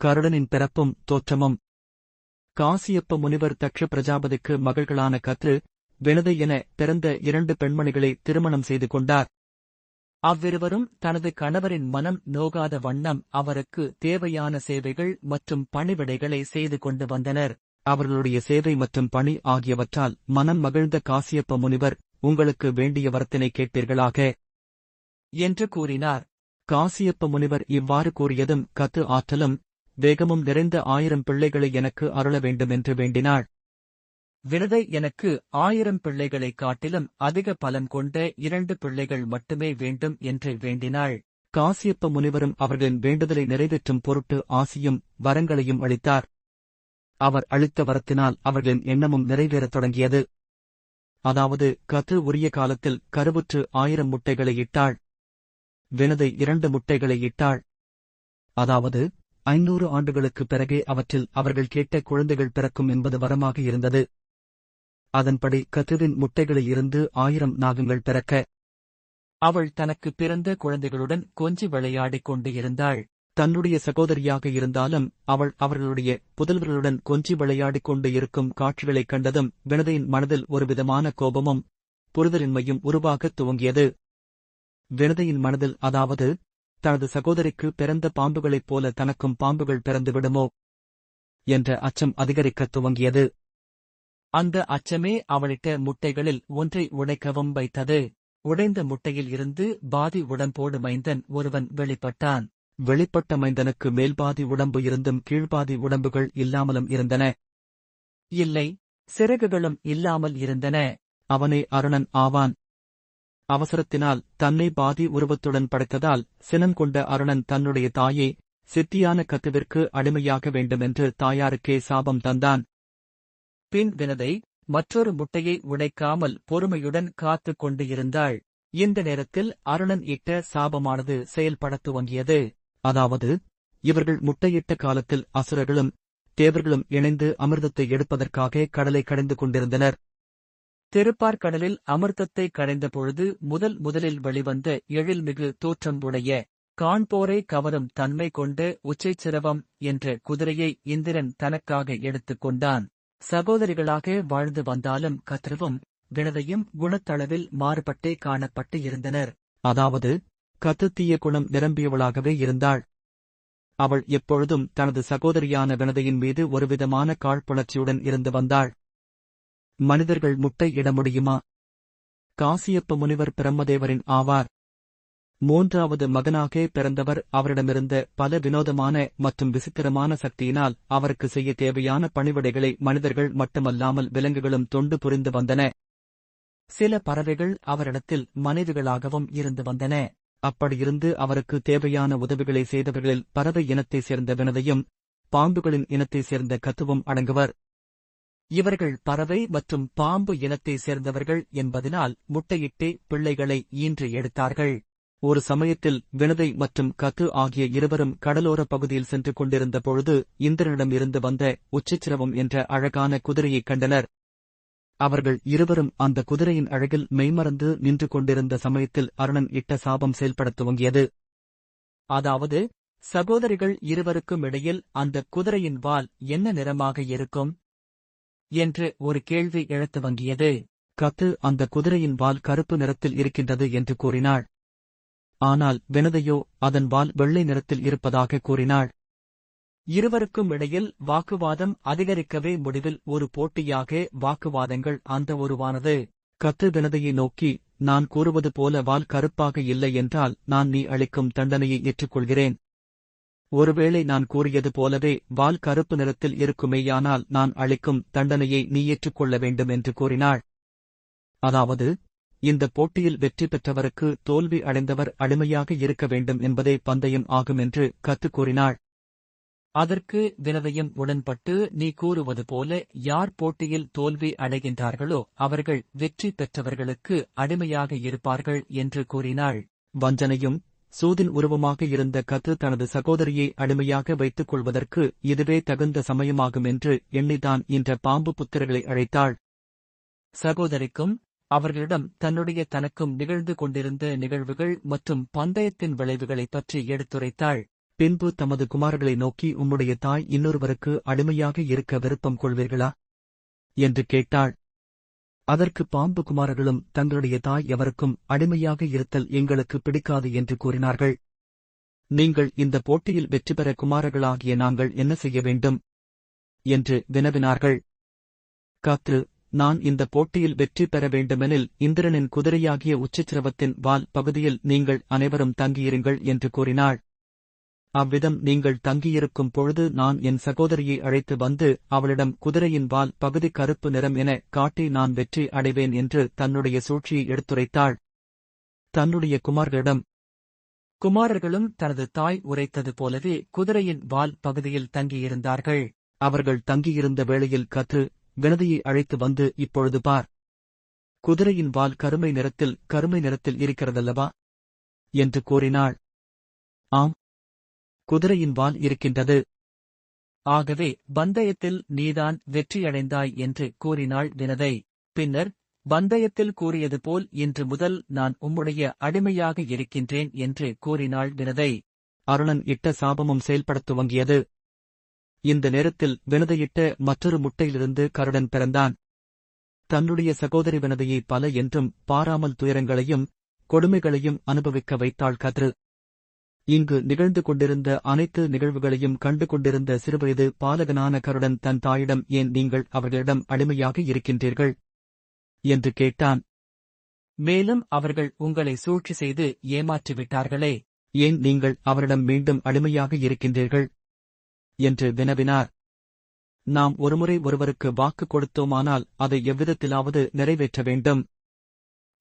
கருடனின் பிறப்பும் தோற்றமும். காசியப்ப முனிவர் தக்ஷ பிரஜாபதிக்கு மகள்களான கத்ரு வினதை என பிறந்த இரண்டு பெண்மணிகளை திருமணம் செய்து கொண்டார். அவ்விருவரும் தனது கணவரின் மனம் நோகாத வண்ணம் அவருக்கு தேவையான சேவைகள் மற்றும் பணிவிடைகளை செய்து கொண்டு வந்தனர். அவர்களுடைய சேவை மற்றும் பணி ஆகியவற்றால் மனம் மகிழ்ந்த காசியப்ப முனிவர் உங்களுக்கு வேண்டிய வரத்தினை கேட்பீர்களாக என்று கூறினார். காசியப்ப முனிவர் இவ்வாறு கூறியதும் கத்து ஆற்றலும் வேகமும் நிறைந்த ஆயிரம் பிள்ளைகளை எனக்கு அருள வேண்டுமென்று வேண்டினாள். வினதை எனக்கு ஆயிரம் பிள்ளைகளைக் காட்டிலும் அதிக பலன் கொண்ட இரண்டு பிள்ளைகள் மட்டுமே வேண்டும் என்று வேண்டினாள். காசியப்ப முனிவரும் அவர்களின் வேண்டுதலை நிறைவேற்றும் பொருட்டு ஆசியும் வரங்களையும் அளித்தார். அவர் அளித்த வரத்தினால் அவர்களின் எண்ணமும் நிறைவேறத் தொடங்கியது. அதாவது கத்து உரிய காலத்தில் கருவுற்று ஆயிரம் முட்டைகளை இட்டாள். வினதை இரண்டு முட்டைகளை இட்டாள். அதாவது ஐநூறு ஆண்டுகளுக்குப் பிறகே அவற்றில் அவர்கள் கேட்ட குழந்தைகள் பிறக்கும் என்பது வரமாக இருந்தது. அதன்படி கத்துவின் முட்டைகளில் இருந்து ஆயிரம் நாகங்கள் பிறக்க அவள் தனக்கு பிறந்த குழந்தைகளுடன் கொஞ்சி விளையாடிக் கொண்டு இருந்தாள். தன்னுடைய சகோதரியாக இருந்தாலும் அவள் அவர்களுடைய புதல்வர்களுடன் கொஞ்சி விளையாடிக் கொண்டு இருக்கும் காட்சிகளைக் கண்டதும் வினதையின் மனதில் ஒருவிதமான கோபமும் புரிதலின்மையும் உருவாகத் துவங்கியது. வினதையின் மனதில் அதாவது தனது சகோதரிக்கு பிறந்த பாம்புகளைப் போல தனக்கும் பாம்புகள் பிறந்து விடுமோ என்ற அச்சம் அதிகரிக்கத் துவங்கியது. அந்த அச்சமே அவளிட்ட முட்டைகளில் ஒன்றை உடைக்கவும் வைத்தது. உடைந்த முட்டையில் இருந்து பாதி உடம்போடு மைந்தன் ஒருவன் வெளிப்பட்டான். வெளிப்பட்ட மைந்தனுக்கு மேல்பாதி உடம்பு இருந்தும் கீழ்பாதி உடம்புகள் இல்லாமலும் இருந்தன. இல்லை சிறகுகளும் இல்லாமல் இருந்தன. அவனே அருணன் ஆவான். அவசரத்தினால் தன்னை பாதி உருவத்துடன் படைத்ததால் சினம் கொண்ட அருணன் தன்னுடைய தாயை சித்தியான கத்துவிற்கு அடிமையாக வேண்டுமென்று தாயாருக்கே சாபம் தந்தான். பின் வினதை மற்றொரு முட்டையை உடைக்காமல் பொறுமையுடன் காத்துக் கொண்டு இருந்தாள். இந்த நேரத்தில் அருணன் இட்ட சாபமானது செயல்படத் துவங்கியது. அதாவது இவர்கள் முட்டையிட்ட காலத்தில் அசுரர்களும் தேவர்களும் இணைந்து அமிர்தத்தை எடுப்பதற்காக கடலை கடைந்து கொண்டிருந்தனர். திருப்பார்கடலில் அமிர்தத்தை கடைந்த பொழுது முதல் முதலில் வெளிவந்த எழில்மிகு தோற்றம் உடைய காண்போரை கவரும் தன்மை கொண்ட உச்சைச்சிரவம் என்ற குதிரையை இந்திரன் தனக்காக எடுத்துக் கொண்டான். சகோதரிகளாக வாழ்ந்து வந்தாலும் கத்ருவும் வினதையும் குணத்தளவில் மாறுபட்டே காணப்பட்டு இருந்தனர். அதாவது கத்து தீய குணம் நிரம்பியவளாகவே இருந்தாள். அவள் எப்பொழுதும் தனது சகோதரியான வினதையின் மீது ஒருவிதமான காழ்ப்புணர்ச்சியுடன் இருந்து வந்தாள். மனிதர்கள் முட்டை இட முடியுமா? காசியப்ப முனிவர் பிரம்மதேவரின் ஆவார். மூன்றாவது மகனாக பிறந்தவர். அவரிடமிருந்த பல வினோதமான மற்றும் விசித்திரமான சக்தியினால் அவருக்கு செய்ய தேவையான பணிவிடைகளை மனிதர்கள் மட்டுமல்லாமல் விலங்குகளும் தொண்டு புரிந்து வந்தன. சில பறவைகள் அவரிடத்தில் மனைவிகளாகவும் இருந்து வந்தன. அப்படியிருந்து அவருக்கு தேவையான உதவிகளை செய்தவர்களில் பறவை இனத்தைச் சேர்ந்த வினதையும் பாம்புகளின் இனத்தைச் சேர்ந்த கத்துவும் அடங்குவர். இவர்கள் பறவை மற்றும் பாம்பு இனத்தைச் சேர்ந்தவர்கள் என்பதனால் முட்டையிட்டே பிள்ளைகளை ஈன்று எடுத்தார்கள். ஒரு சமயத்தில் வினதை மற்றும் கத்து ஆகிய இருவரும் கடலோர பகுதியில் சென்று கொண்டிருந்த பொழுது இந்திரனிடம் இருந்து வந்த உச்சிச்சிரவம் என்ற அழகான குதிரையைக் கண்டனர். அவர்கள் இருவரும் அந்த குதிரையின் அழகில் மெய்மறந்து நின்று கொண்டிருந்த சமயத்தில் அருணன் இட்ட சாபம் செயல்படத் துவங்கியது. அதாவது சகோதரிகள் இருவருக்கும் இடையில் அந்த குதிரையின் வால் என்ன நிறமாக இருக்கும்? என்று ஒரு கேள்வி எழத் துவங்கியது கத்து அந்த குதிரையின் வால் கருப்பு நிறத்தில் இருக்கின்றது என்று கூறினாள். ஆனால் வினதையோ அதன் வால் வெள்ளை நிறத்தில் இருப்பதாக கூறினாள். இருவருக்கும் இடையில் வாக்குவாதம் அதிகரிக்கவே முடிவில் ஒரு போட்டியாக வாக்குவாதங்கள் அந்த உருவானது. கத்து வினதையை நோக்கி நான் கூறுவது போல வால் கருப்பாக இல்லை என்றால் நான் நீ அளிக்கும் தண்டனையை ஏற்றுக்கொள்கிறேன். ஒருவேளை நான் கூறியது போலவே வால் கருப்பு நிறத்தில் இருக்குமேயானால் நான் அளிக்கும் தண்டனையை நீ ஏற்றுக்கொள்ள வேண்டும் என்று கூறினாள். அதாவது இந்த போட்டியில் வெற்றி பெற்றவருக்கு தோல்வி அடைந்தவர் அடிமையாக இருக்க வேண்டும் என்பதே பந்தயம் ஆகும் என்று கத்து கூறினாள். அதற்கு வினவையும் உடன்பட்டு நீ கூறுவது போல யார் போட்டியில் தோல்வி அடைகின்றார்களோ அவர்கள் வெற்றி பெற்றவர்களுக்கு அடிமையாக இருப்பார்கள் என்று கூறினாள். வஞ்சனையும் சூதின் உருவமாக இருந்த கத்து தனது சகோதரியை அடிமையாக வைத்துக் கொள்வதற்கு இதுவே தகுந்த சமயமாகும் என்று எண்ணிதான் இந்த பாம்பு புத்திரர்களை அழைத்தாள். சகோதரிக்கும் அவர்களிடம் தன்னுடைய தனக்கும் நிகழ்ந்து கொண்டிருந்த நிகழ்வுகள் மற்றும் பந்தயத்தின் விளைவுகளைப் பற்றி எடுத்துரைத்தாள். பின்பு தமது குமாரர்களை நோக்கி உம்முடைய தாய் இன்னொருவருக்கு அடிமையாக இருக்க விருப்பம் கொள்வீர்களா? என்று கேட்டாள். அதற்கு பாம்பு குமாரர்களும் தங்களுடைய தாய் எவருக்கும் அடிமையாக இருத்தல் எங்களுக்கு பிடிக்காது என்று கூறினார்கள். நீங்கள் இந்த போட்டியில் வெற்றி பெற குமாரர்களாகிய நாங்கள் என்ன செய்ய வேண்டும்? என்று வினவினார்கள். காத்து நான் இந்த போட்டியில் வெற்றி பெற வேண்டுமெனில் இந்திரனின் குதிரையாகிய உச்சச்சிரவத்தின் வால் பகுதியில் நீங்கள் அனைவரும் தங்கியிருங்கள் என்று கூறினாள். அவ்விதம் நீங்கள் தங்கியிருக்கும் பொழுது நான் என் சகோதரியை அழைத்து வந்து அவளிடம் குதிரையின் வால் பகுதி கருப்பு நிறம் என காட்டி நான் வெற்றி அடைவேன் என்று தன்னுடைய சூழ்ச்சியை எடுத்துரைத்தாள். தன்னுடைய குமார்களிடம் குமாரர்களும் தனது தாய் உரைத்தது போலவே குதிரையின் வால் பகுதியில் தங்கியிருந்தார்கள். அவர்கள் தங்கியிருந்த வேளையில் கற்று வினதியை அழைத்து வந்து இப்பொழுது பார். குதிரையின் வால் கருமை நிறத்தில் கருமை நிறத்தில் இருக்கிறதல்லவா? என்று கூறினாள். ஆம் குதிரையின் வால் இருக்கின்றது. ஆகவே பந்தயத்தில் நீதான் வெற்றியடைந்தாய் என்று கூறினாள் வினதை. பின்னர் பந்தயத்தில் கூறியது போல் இன்று முதல் நான் உம்முடைய அடிமையாக இருக்கின்றேன் என்று கூறினாள் வினதை. அருணன் இட்ட சாபமும் செயல்படத் துவங்கியது. இந்த நேரத்தில் வினதையிட்ட மற்றொரு முட்டையிலிருந்து கருடன் பிறந்தான். தன்னுடைய சகோதரி வினதையை பல என்றும் பாராமல் துயரங்களையும் கொடுமைகளையும் அனுபவிக்க வைத்தாள் கதிரு. இங்கு நிகழ்ந்து கொண்டிருந்த அனைத்து நிகழ்வுகளையும் கண்டு கொண்டிருந்த சிறுவயது பாலகனான கருடன் தன் தாயிடம் ஏன் நீங்கள் அவர்களிடம் அடிமையாக இருக்கின்றீர்கள்? என்று கேட்டான். மேலும் அவர்கள் உங்களை சூழ்ச்சி செய்து ஏமாற்றிவிட்டார்களே ஏன் நீங்கள் அவரிடம் மீண்டும் அடிமையாக இருக்கின்றீர்கள்? என்று வினவினார். நாம் ஒருமுறை ஒருவருக்கு வாக்கு கொடுத்தோமானால் அதை எவ்விதத்திலாவது நிறைவேற்ற வேண்டும்.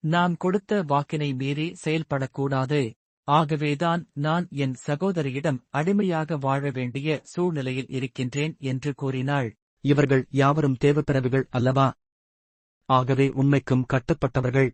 நாம் கொடுத்த வாக்கினை மீறி செயல்படக்கூடாது. ஆகவேதான் நான் என் சகோதரியிடம் அடிமையாக வாழ வேண்டிய சூழ்நிலையில் இருக்கின்றேன் என்று கூறினாள். இவர்கள் யாவரும் தேவப்பிறவிகள் அல்லவா? ஆகவே உண்மைக்கும் கட்டுப்பட்டவர்கள்